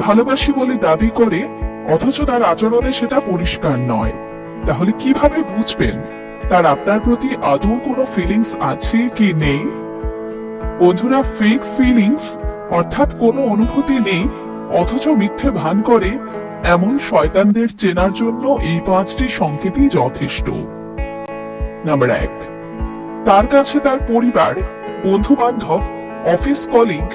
ভালোবাসি বলে দাবি করে, অথচ তার আচরণে সেটা পরিষ্কার নয়। তাহলে কীভাবে বুঝবেন? তার আপনার প্রতি আদৌ কোনো ফিলিংস আছে কি নেই? বন্ধুরা ফেক ফিলিংস অর্থাৎ কোনো অনুভূতি নেই, অথচ মিথ্যে ভান করে, এমন শয়তানদের চেনার জন্য এই পাঁচটি সংকেতই যথেষ্ট। নাম্বার এক, তার কাছে তার পরিবার বন্ধু বান্ধব অফিস কলিগ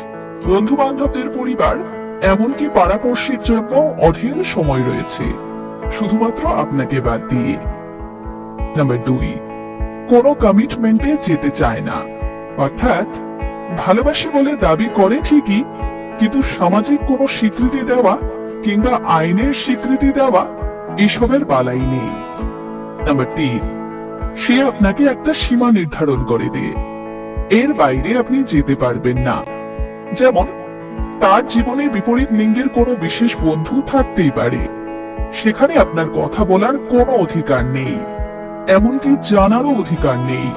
বন্ধু বান্ধবদের পরিবার এমনকি পাড়াপড়শির জন্য অধীর সময় রয়েছে। শুধুমাত্র আপনাকে বাদ দিয়ে। নাম্বার দুই, কোনো কমিটমেন্টে যেতে চায় না। অর্থাৎ, ভালোবাসি বলে দাবি করে ঠিকই, কিন্তু সামাজিক কোনো স্বীকৃতি দেওয়া কিংবা আইনের স্বীকৃতি দেওয়া এসবের বালাই নেই। নাম্বার তিন, সে আপনাকে একটা সীমা নির্ধারণ করে দিয়ে। এর বাইরে আপনি যেতে পারবেন না। যেমন তার জীবনে বিপরীত লিঙ্গের কোনো বিশেষ বন্ধু থাকতেই পারে। সেখানে আপনার কথা বলার কোনো অধিকার নেই, এমনকি জানারও অধিকার নেই।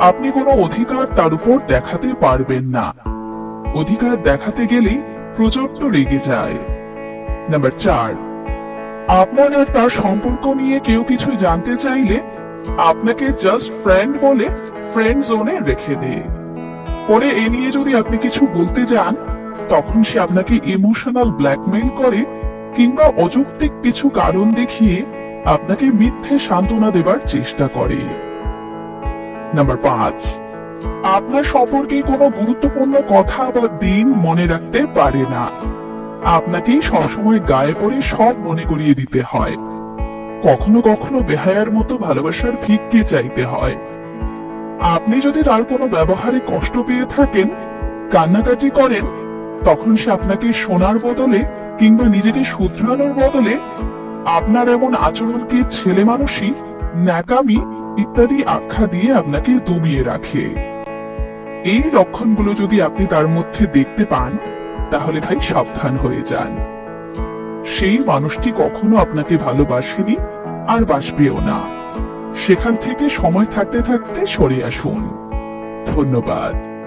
আপনি কোনো অধিকার তার উপর দেখাতে পারবেন না। অধিকার দেখাতে গেলেই প্রচণ্ড রেগে যায়। নাম্বার চার, আপনার আর তার সম্পর্ক নিয়ে কেউ কিছু জানতে চাইলে আপনাকে জাস্ট ফ্রেন্ড বলে ফ্রেন্ড জোনে রেখে দেয় পরে এ নিয়ে যদি আপনি কিছু বলতে যান তখন সে আপনাকে ইমোশনাল ব্ল্যাকমেইল করে কিংবা অযৌক্তিক কিছু কারণ দেখিয়ে আপনাকে মিথ্যে সান্ত্বনা দেবার চেষ্টা করে। নাম্বার পাঁচ, আপনার সম্পর্কে কোনো গুরুত্বপূর্ণ কথা বা দিন মনে রাখতে পারে না। আপনাকেই সবসময় গায়ে পড়ে সব মনে করিয়ে দিতে হয়। কখনো কখনো বেহায়ার মতো ভালোবাসার ভিক্ষে চাইতে হয়। আপনি যদি তার কোনো ব্যবহারে কষ্ট পেয়ে থাকেন, কান্নাকাটি করেন তখন সে আপনাকে শোনার বদলে কিংবা নিজেকে শুধরানোর বদলে আপনার এমন আচরণকে ছেলে মানুষই, ন্যাকামি ইত্যাদি আখ্যা দিয়ে আপনাকে দমিয়ে রাখে। এই লক্ষণগুলো যদি আপনি তার মধ্যে দেখতে পান, তাহলে ভাই সাবধান হয়ে যান। সেই মানুষটি কখনো আপনাকে ভালোবাসেনি আর বাসবেও না। সেখান থেকে সময় থাকতে থাকতে সরে আসুন। ধন্যবাদ।